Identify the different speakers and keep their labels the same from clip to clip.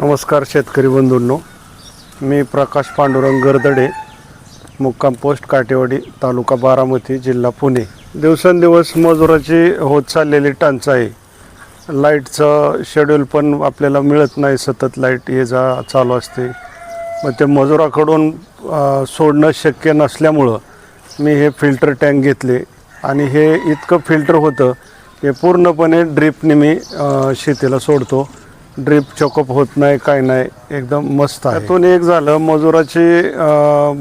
Speaker 1: नमस्कार शेतकरी बंधूंनो. मी प्रकाश पांडुरंग गरदडे मुक्काम पोस्ट काटेवाडी तालुका बारामती जिल्हा पुणे. दिवसेंदिवस मजुराची होत चाललेली टंचाई. लाईटचं शेड्यूल पण आपल्याला मिळत नाही सतत लाइट ये जा चालू असते. मग ते मजुराकडून सोडणं शक्य नसल्यामुळं मी हे फिल्टर टँक घेतले. आणि हे इतकं फिल्टर होतं हे पूर्णपणे ड्रीपने मी शेतीला सोडतो. ड्रीप चॉकअप होत नाही काय नाही एकदम मस्त आहे. त्यातून एक झालं मजुराची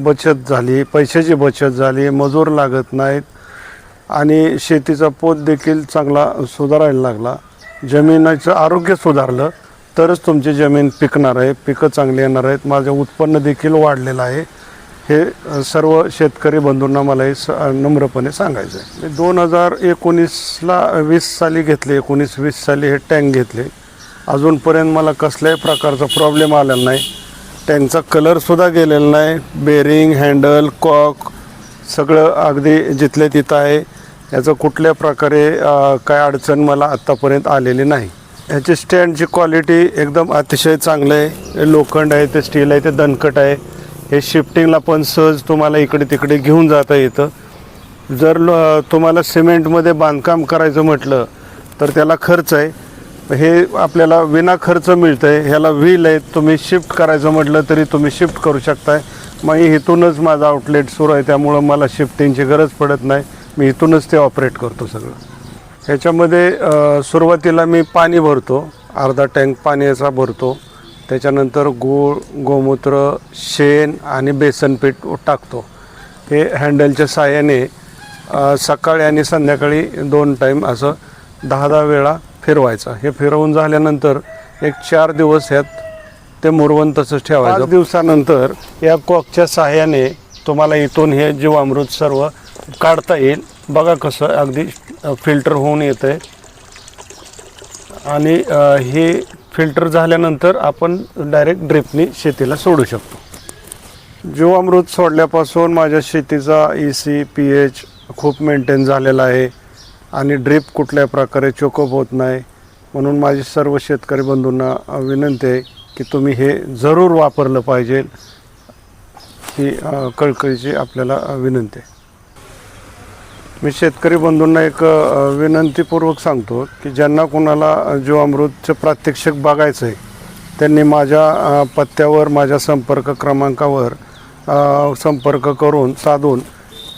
Speaker 1: बचत झाली पैशाची बचत झाली मजूर लागत नाहीत आणि शेतीचा पोत देखील चांगला सुधारायला लागला. जमिनीचं आरोग्य सुधारलं तरच तुमची जमीन पिकणार आहे पिकं चांगली येणार आहेत. माझं उत्पन्न देखील वाढलेलं आहे. हे सर्व शेतकरी बंधूंना मला हे स नम्रपणे सांगायचं आहे मी दोन हजार एकोणीसला वीस साली घेतले एकोणीस वीस साली हे टँक घेतले. अजूनपर्यंत मला कसल्याही प्रकारचा प्रॉब्लेम आलेला नाही. त्यांचा कलरसुद्धा गेलेला नाही. बेरिंग हँडल कॉक सगळं अगदी जिथल्या तिथं आहे. याचं कुठल्या प्रकारे काय अडचण मला आत्तापर्यंत आलेली नाही. ह्याची स्टँडची क्वालिटी एकदम अतिशय चांगलं आहे. लोखंड आहे ते स्टील आहे ते दणकट आहे. हे शिफ्टिंगला पण सहज तुम्हाला इकडे तिकडे घेऊन जाता येतं. जर तुम्हाला सिमेंटमध्ये बांधकाम करायचं म्हटलं तर त्याला खर्च आहे. हे आपल्याला विना खर्च मिळतं आहे ह्याला व्हील आहे. तुम्ही शिफ्ट करायचं म्हटलं तरी तुम्ही शिफ्ट करू शकताय. मग इथूनच माझं आउटलेट सुरू आहे. त्यामुळं मला शिफ्टिंगची गरज पडत नाही. मी इथूनच ते ऑपरेट करतो सगळं. ह्याच्यामध्ये सुरुवातीला मी पाणी भरतो. अर्धा टँक पाण्याचा भरतो. त्याच्यानंतर गूळ गोमूत्र शेण आणि बेसन पीठ टाकतो. हे हँडलच्या साहाय्याने सकाळी आणि संध्याकाळी दोन टाईम असं दहा दहा वेळा फिरवायचा. हे फिरवून झाल्यानंतर एक चार दिवस ह्यात ते मुरवंतच तसंच ठेवायचं. पाच दिवसानंतर या कॉकच्या साहाय्याने तुम्हाला इथून हे जीवामृत सर्व काढता येईल. बघा कसं अगदी फिल्टर होऊन येतं आहे आणि हे फिल्टर झाल्यानंतर आपण डायरेक्ट ड्रिपनी शेतीला सोडू शकतो. जीवामृत सोडल्यापासून माझ्या शेतीचा ई सी पी एच खूप मेंटेन झालेला आहे. आणि ड्रीप कुठल्या प्रकारे चोकअप होत नाही म्हणून माझी सर्व शेतकरी बंधूंना विनंती आहे की तुम्ही हे जरूर वापरलं पाहिजे. ही कळकळीची आपल्याला विनंती आहे. मी शेतकरी बंधूंना एक विनंतीपूर्वक सांगतो की ज्यांना कोणाला जीवामृतचं प्रात्यक्षिक बघायचं आहे त्यांनी माझ्या पत्त्यावर माझ्या संपर्क क्रमांकावर संपर्क करून साधून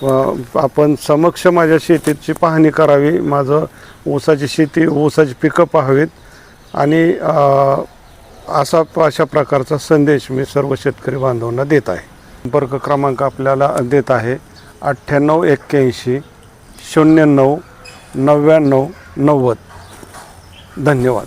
Speaker 1: आपण समक्ष माझ्या शेतीची पाहणी करावी माझं ऊसाची शेती ऊसाची पिकं पाहावीत. आणि असा अशा प्रकारचा संदेश मी सर्व शेतकरी बांधवांना देत आहे. संपर्क क्रमांक आपल्याला देत आहे अठ्ठ्याण्णव एक्क्याऐंशी शून्य नऊ नव्याण्णव नव्वद. धन्यवाद.